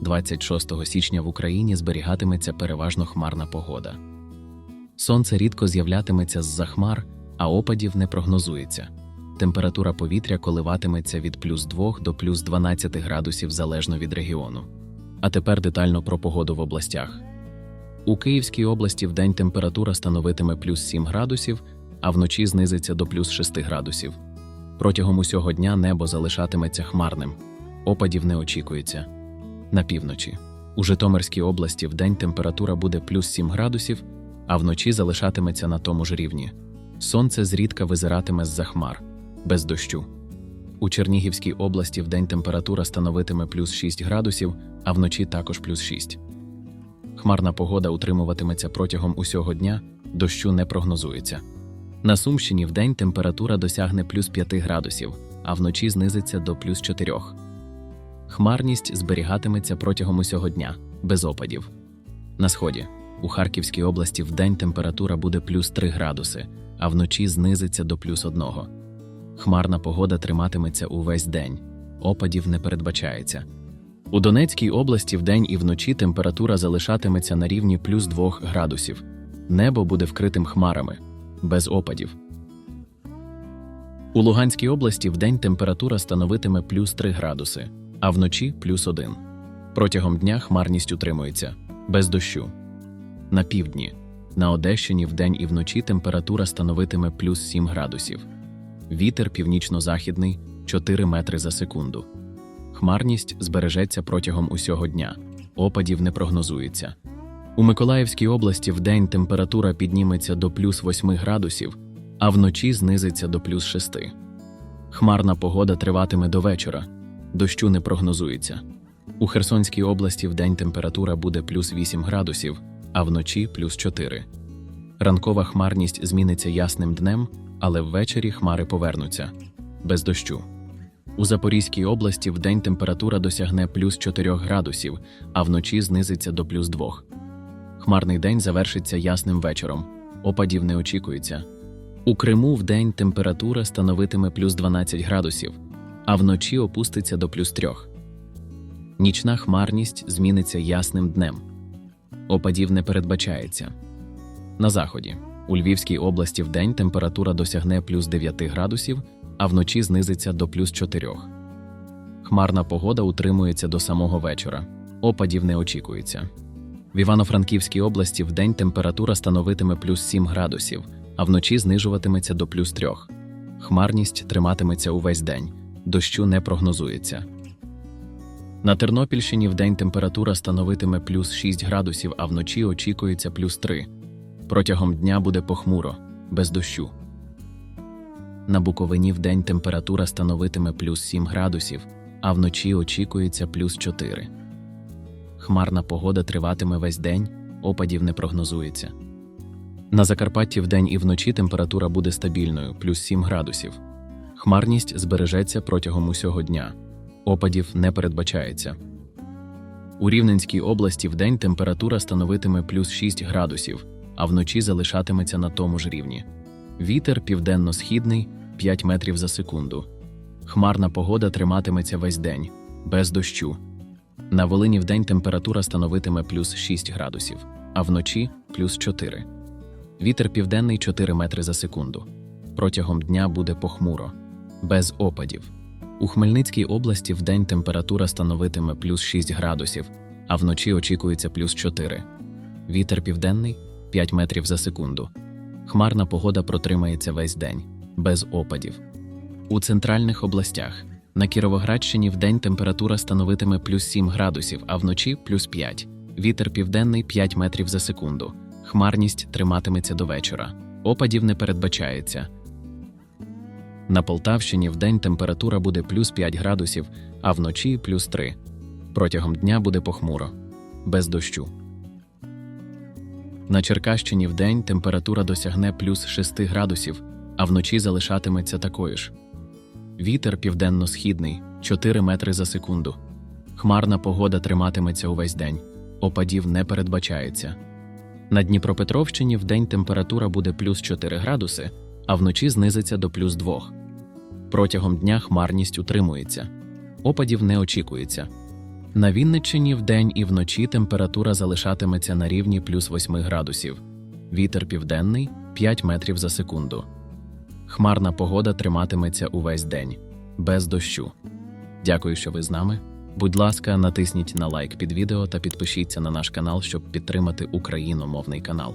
26 січня в Україні зберігатиметься переважно хмарна погода. Сонце рідко з'являтиметься з-за хмар, а опадів не прогнозується. Температура повітря коливатиметься від плюс 2 до плюс 12 градусів залежно від регіону. А тепер детально про погоду в областях. У Київській області вдень температура становитиме плюс 7 градусів, а вночі знизиться до плюс 6 градусів. Протягом усього дня небо залишатиметься хмарним, опадів не очікується. На півночі. У Житомирській області вдень температура буде плюс 7 градусів, а вночі залишатиметься на тому ж рівні. Сонце зрідка визиратиме з-за хмар, без дощу. У Чернігівській області вдень температура становитиме плюс 6 градусів, а вночі також плюс 6. Хмарна погода утримуватиметься протягом усього дня, дощу не прогнозується. На Сумщині вдень температура досягне плюс 5 градусів, а вночі знизиться до плюс 4. Хмарність зберігатиметься протягом усього дня, без опадів. На сході у Харківській області вдень температура буде плюс 3 градуси, а вночі знизиться до плюс 1. Хмарна погода триматиметься увесь день, опадів не передбачається. У Донецькій області вдень і вночі температура залишатиметься на рівні плюс 2 градусів. Небо буде вкритим хмарами, без опадів. У Луганській області вдень температура становитиме плюс 3 градуси, а вночі плюс 1. Протягом дня хмарність утримується, без дощу. На півдні. На Одещині вдень і вночі температура становитиме плюс 7 градусів. Вітер північно-західний 4 метри за секунду. Хмарність збережеться протягом усього дня. Опадів не прогнозується. У Миколаївській області вдень температура підніметься до плюс 8 градусів, а вночі знизиться до плюс 6. Хмарна погода триватиме до вечора. Дощу не прогнозується. У Херсонській області вдень температура буде плюс 8 градусів, а вночі плюс 4. Ранкова хмарність зміниться ясним днем, але ввечері хмари повернуться без дощу. У Запорізькій області вдень температура досягне плюс 4 градусів, а вночі знизиться до плюс 2. Хмарний день завершиться ясним вечором. Опадів не очікується. У Криму вдень температура становитиме плюс 12 градусів, а вночі опуститься до плюс 3. Нічна хмарність зміниться ясним днем. Опадів не передбачається. На заході. У Львівській області вдень температура досягне плюс 9 градусів, а вночі знизиться до плюс 4. Хмарна погода утримується до самого вечора. Опадів не очікується. В Івано-Франківській області вдень температура становитиме плюс 7 градусів, а вночі знижуватиметься до плюс 3. Хмарність триматиметься увесь день, дощу не прогнозується. На Тернопільщині вдень температура становитиме плюс 6 градусів, а вночі очікується плюс 3. Протягом дня буде похмуро, без дощу. На Буковині вдень температура становитиме плюс 7 градусів, а вночі очікується плюс 4. Хмарна погода триватиме весь день, опадів не прогнозується. На Закарпатті вдень і вночі температура буде стабільною плюс 7 градусів. Хмарність збережеться протягом усього дня. Опадів не передбачається. У Рівненській області вдень температура становитиме плюс 6 градусів, а вночі залишатиметься на тому ж рівні. Вітер південно-східний 5 метрів за секунду. Хмарна погода триматиметься весь день, без дощу. На Волині вдень температура становитиме плюс 6 градусів, а вночі плюс 4. Вітер південний 4 метри за секунду. Протягом дня буде похмуро, без опадів. У Хмельницькій області вдень температура становитиме плюс 6 градусів, а вночі очікується плюс 4. Вітер південний 5 метрів за секунду. Хмарна погода протримається весь день, без опадів. У центральних областях на Кіровоградщині вдень температура становитиме плюс 7 градусів, а вночі плюс 5. Вітер південний 5 метрів за секунду. Хмарність триматиметься до вечора. Опадів не передбачається. На Полтавщині вдень температура буде плюс 5 градусів, а вночі плюс 3. Протягом дня буде похмуро, без дощу. На Черкащині вдень температура досягне плюс 6 градусів, а вночі залишатиметься такою ж. Вітер південно-східний 4 метри за секунду. Хмарна погода триматиметься увесь день. Опадів не передбачається. На Дніпропетровщині вдень температура буде плюс 4 градуси, а вночі знизиться до плюс 2. Протягом дня хмарність утримується. Опадів не очікується. На Вінниччині вдень і вночі температура залишатиметься на рівні плюс 8 градусів. Вітер південний 5 метрів за секунду. Хмарна погода триматиметься увесь день, без дощу. Дякую, що ви з нами. Будь ласка, натисніть на лайк під відео та підпишіться на наш канал, щоб підтримати україномовний канал.